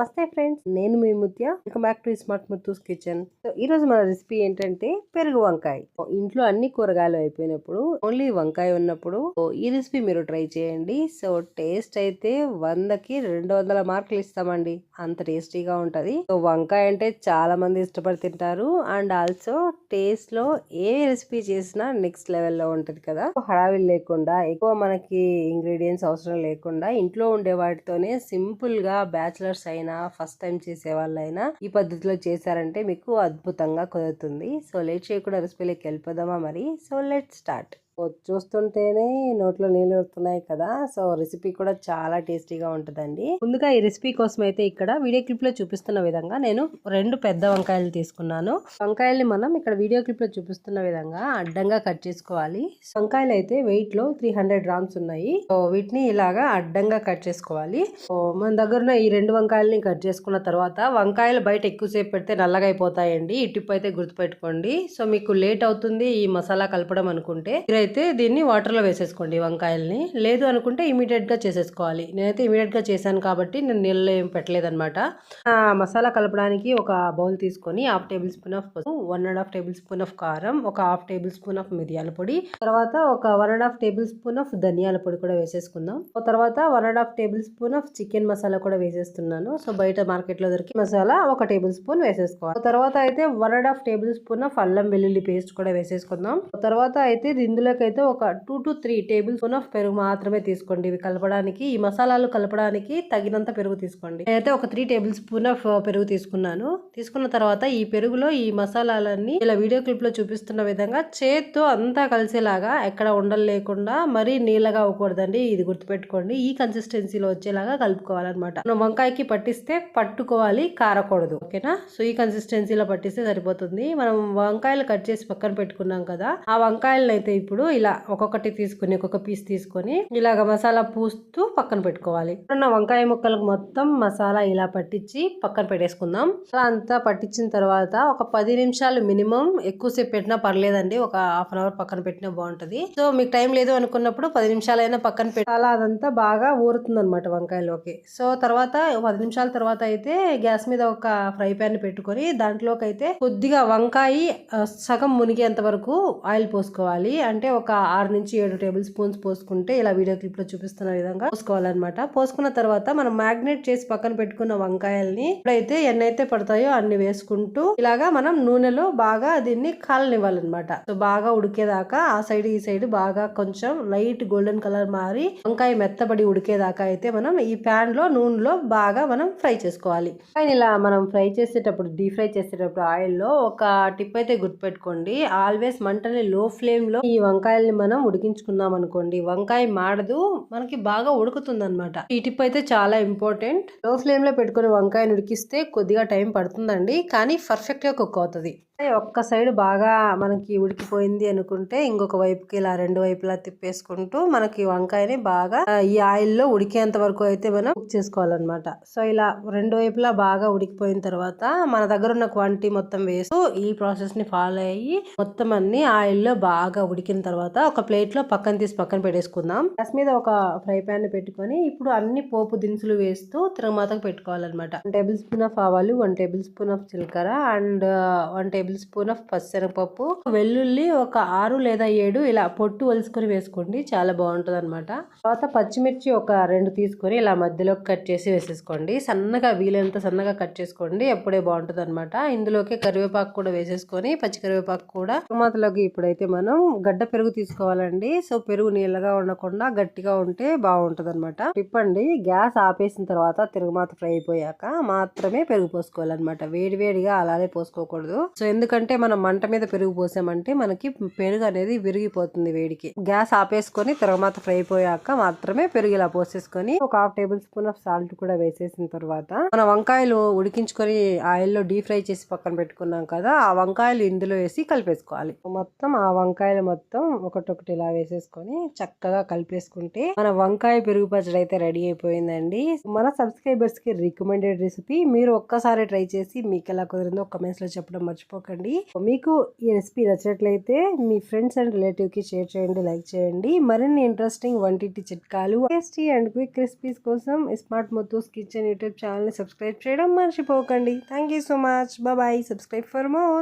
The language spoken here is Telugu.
వస్తే ఫ్రెండ్స్. నేను మీ Mutya. Welcome back to smart Muthu's kitchen so ఈ రోజు మన రెసిపీ ఏంటంటే పెరుగు వంకాయ. ఇంట్లో అన్ని కూరగాయలు అయిపోయినప్పుడు ఓన్లీ వంకాయ ఉన్నప్పుడు ఈ రెసిపీ మీరు ట్రై చేయండి. సో టేస్ట్ అయితే వందకి రెండు వందల మార్కులు ఇస్తామండి. అంత టేస్టీగా ఉంటది. సో వంకాయ అంటే చాలా మంది ఇష్టపడి తింటారు. అండ్ ఆల్సో టేస్ట్లో ఏ రెసిపీ చేసినా నెక్స్ట్ లెవెల్లో ఉంటది కదా. హడావిలు లేకుండా ఎక్కువ మనకి ఇంగ్రీడియంట్స్ అవసరం లేకుండా ఇంట్లో ఉండే వాటితోనే సింపుల్గా బ్యాచిలర్స్ అయిన ఫస్ట్ టైం చేసే వాళ్ళైనా ఈ పద్ధతిలో చేశారంటే మీకు అద్భుతంగా కుదురుతుంది. సో లేట్ చేయకుండా రెసిపీలోకి వెళ్ళిపోదామా మరి? So let start. చూస్తుంటేనే నోట్లో నీళ్ళు వస్తున్నాయి కదా. సో రెసిపీ కూడా చాలా టేస్టీగా ఉంటుందండి. ముందుగా ఈ రెసిపీ కోసం అయితే ఇక్కడ వీడియో క్లిప్లో చూపిస్తున్న విధంగా నేను రెండు పెద్ద వంకాయలు తీసుకున్నాను. వంకాయల్ని మనం ఇక్కడ వీడియో క్లిప్లో చూపిస్తున్న విధంగా అడ్డంగా కట్ చేసుకోవాలి. వంకాయలు అయితే వెయిట్లో త్రీ హండ్రెడ్ గ్రామ్స్ ఉన్నాయి. సో వీటిని ఇలాగా అడ్డంగా కట్ చేసుకోవాలి. సో మన దగ్గర ఈ రెండు వంకాయలని కట్ చేసుకున్న తర్వాత వంకాయలు బయట ఎక్కువసేపు పెడితే నల్లగా అయిపోతాయండి. ఈ టిప్ అయితే గుర్తుపెట్టుకోండి. సో మీకు లేట్ అవుతుంది ఈ మసాలా కలపడం అనుకుంటే. అయితే దీన్ని వాటర్లో వేసేసుకోండి వంకాయల్ని. లేదు అనుకుంటే ఇమీడియట్గా చేసేసుకోవాలి. నేనైతే ఇమీడియట్గా చేశాను కాబట్టి నేను నీళ్ళలో ఏం పెట్టలేదు అనమాట మసాలా కలపడానికి ఒక బౌల్ తీసుకొని హాఫ్ టేబుల్ స్పూన్ ఆఫ్ పసుపు one and half tablespoon of కారం ఒక హాఫ్ టేబుల్ స్పూన్ ఆఫ్ మిరియాల పొడి తర్వాత ఒక one and half tablespoon of ధనియాల పొడి కూడా వేసేసుకుందాం. తర్వాత one and half tablespoon of chicken masala కూడా వేసేస్తున్నాను. సో బయట మార్కెట్లో దొరికి మసాలా ఒక టేబుల్ స్పూన్ వేసేసుకోవాలి. తర్వాత అయితే one and half tablespoon of అల్లం వెల్లుల్లి పేస్ట్ కూడా వేసేసుకుందాం. తర్వాత అయితే ఇందులో అయితే ఒక two to three tablespoon of పెరుగు మాత్రమే తీసుకోండి. ఇవి కలపడానికి ఈ మసాలాలు కలపడానికి తగినంత పెరుగు తీసుకోండి. నేనైతే ఒక త్రీ టేబుల్ స్పూన్ ఆఫ్ పెరుగు తీసుకున్నాను. తీసుకున్న తర్వాత ఈ పెరుగులో ఈ మసాలాలన్నీ ఇలా వీడియో క్లిప్లో చూపిస్తున్న విధంగా చేత్తో అంతా కలిసేలాగా ఎక్కడ ఉండలు లేకుండా మరీ నీళ్ళగా అవ్వకూడదండి. ఇది గుర్తుపెట్టుకోండి. ఈ కన్సిస్టెన్సీలో వచ్చేలాగా కలుపుకోవాలన్నమాట. మనం వంకాయకి పట్టిస్తే పట్టుకోవాలి కారకూడదు. ఓకేనా? సో ఈ కన్సిస్టెన్సీలో పట్టిస్తే సరిపోతుంది. మనం వంకాయలు కట్ చేసి పక్కన పెట్టుకున్నాం కదా ఆ వంకాయలను అయితే ఇప్పుడు ఇలా ఒక్కొక్కటి తీసుకుని ఒక్కొక్క పీస్ తీసుకొని ఇలాగ మసాలా పూస్తూ పక్కన పెట్టుకోవాలి. ఉన్న వంకాయ ముక్కలకు మొత్తం మసాలా ఇలా పట్టించి పక్కన పెట్టేసుకుందాం. అలా అంతా పట్టించిన తర్వాత ఒక పది నిమిషాలు మినిమం ఎక్కువసేపు పెట్టినా పర్లేదండి. ఒక హాఫ్ అన్ అవర్ పక్కన పెట్టినా బాగుంటది. సో మీకు టైం లేదు అనుకున్నప్పుడు పది నిమిషాలైనా పక్కన పెట్టాలా అదంతా బాగా ఊరుతుంది అనమాట వంకాయలోకి. సో తర్వాత పది నిమిషాల తర్వాత అయితే గ్యాస్ మీద ఒక ఫ్రై ప్యాన్ పెట్టుకొని దాంట్లోకి అయితే కొద్దిగా వంకాయ సగం మునిగేంత వరకు ఆయిల్ పోసుకోవాలి. అంటే ఒక ఆరు నుంచి ఏడు టేబుల్ స్పూన్స్ పోసుకుంటే ఇలా వీడియో క్లిప్లో చూపిస్తున్న విధంగా పోసుకోవాలన్నమాట. పోసుకున్న తర్వాత మనం మ్యాగ్నేట్ చేసి పక్కన పెట్టుకున్న వంకాయల్ని ఎప్పుడైతే ఎన్ని అయితే పడతాయో అన్ని వేసుకుంటూ ఇలాగా మనం నూనెలో బాగా దీన్ని కాలనివ్వాలన్నమాట. సో బాగా ఉడికేదాకా ఆ సైడ్ ఈ సైడ్ బాగా కొంచెం లైట్ గోల్డెన్ కలర్ మారి వంకాయ మెత్తబడి ఉడికేదాకా అయితే మనం ఈ ప్యాన్లో నూనెలో బాగా మనం ఫ్రై చేసుకోవాలి. ఇలా మనం ఫ్రై చేసేటప్పుడు డీప్ ఫ్రై చేసేటప్పుడు ఆయిల్లో ఒక టిప్ అయితే గుర్తుపెట్టుకోండి. ఆల్వేస్ మంటని లో ఫ్లేమ్లో ఈ వంకాయ వంకాయల్ని మనం ఉడికించుకున్నాం అనుకోండి వంకాయ మాడదు మనకి బాగా ఉడుకుతుంది అనమాట ఈ టిప్ అయితే చాలా ఇంపార్టెంట్. లో ఫ్లేమ్లో పెట్టుకుని వంకాయని ఉడికిస్తే కొద్దిగా టైం పడుతుందండి కానీ పర్ఫెక్ట్గా కుక్ అవుతుంది. ఒక్క సైడ్ బాగా మనకి ఉడికిపోయింది అనుకుంటే ఇంకొక వైపుకి ఇలా రెండు వైపులా తిప్పేసుకుంటూ మనకి వంకాయని బాగా ఈ ఆయిల్లో ఉడికేంత వరకు అయితే మనం కుక్ చేసుకోవాలన్నమాట. సో ఇలా రెండు వైపులా బాగా ఉడికిపోయిన తర్వాత మన దగ్గర ఉన్న క్వాంటిటీ మొత్తం వేస్తూ ఈ ప్రాసెస్ని ఫాలో అయ్యి మొత్తం అన్ని ఆయిల్లో బాగా ఉడికిన తర్వాత తర్వాత ఒక ప్లేట్లో పక్కన తీసి పక్కన పెట్టేసుకుందాం. గ్యాస్ మీద ఒక ఫ్రై పాన్ పెట్టుకొని ఇప్పుడు అన్ని పోపు దినుసులు వేస్తూ తిరుమాతకు పెట్టుకోవాలన్నమాట. వన్ టేబుల్ స్పూన్ ఆఫ్ ఆవాలు వన్ టేబుల్ స్పూన్ ఆఫ్ జీలకర్ర and one tablespoon of పచ్చెనగపప్పు వెల్లుల్లి ఒక ఆరు లేదా ఏడు ఇలా పొట్టు వలుసుకొని వేసుకోండి చాలా బాగుంటుంది అనమాట తర్వాత పచ్చిమిర్చి ఒక రెండు తీసుకొని ఇలా మధ్యలో కట్ చేసి వేసేసుకోండి. సన్నగా వీలైనంత సన్నగా కట్ చేసుకోండి అప్పుడే బాగుంటుంది అనమాట ఇందులోకి కరివేపాకు కూడా వేసేసుకొని పచ్చి కరివేపాకు కూడా తిరుమాతలోకి ఇప్పుడైతే మనం గడ్డ పెరుగు పెరుగు తీసుకోవాలండి. సో పెరుగు నీళ్ళగా ఉండకుండా గట్టిగా ఉంటే బాగుంటుంది అనమాట తిప్పండి. గ్యాస్ ఆపేసిన తర్వాత తిరుగుమాత ఫ్రై అయిపోయాక మాత్రమే పెరుగు పోసుకోవాలన్నమాట. వేడి వేడిగా అలానే పోసుకోకూడదు. సో ఎందుకంటే మనం మంట మీద పెరుగు పోసామంటే మనకి పెరుగు అనేది విరిగిపోతుంది వేడికి. గ్యాస్ ఆపేసుకొని తిరుగుమాత ఫ్రై అయిపోయాక మాత్రమే పెరుగు ఇలా పోసేసుకొని ఒక half tablespoon of salt కూడా వేసేసిన తర్వాత మన వంకాయలు ఉడికించుకొని ఆయిల్లో డీప్ ఫ్రై చేసి పక్కన పెట్టుకున్నాం కదా ఆ వంకాయలు ఇందులో వేసి కలిపేసుకోవాలి. మొత్తం ఆ వంకాయలు మొత్తం ఒకటొకటి ఇలా వేసేసుకొని చక్కగా కలిపేసుకుంటే మన వంకాయ పెరుగు పచ్చడి అయితే రెడీ అయిపోయిందండి. మన సబ్స్క్రైబర్స్కి రికమెండెడ్ రెసిపీ మీరు ఒక్కసారి ట్రై చేసి మీకు ఎలా కుదిరిందో కమెంట్స్లో చెప్పడం మర్చిపోకండి. మీకు ఈ రెసిపీ నచ్చినట్లయితే మీ ఫ్రెండ్స్ అండ్ రిలేటివ్కి షేర్ చేయండి లైక్ చేయండి. మరిన్ని ఇంట్రెస్టింగ్ వంటింటి చిట్కాలు టేస్టీ అండ్ క్విక్ రెసిపీస్ కోసం స్మార్ట్ మొత్తూస్ కిచెన్ యూట్యూబ్ ఛానల్ని సబ్స్క్రైబ్ చేయడం మర్చిపోకండి. Thank you so much bye subscribe for more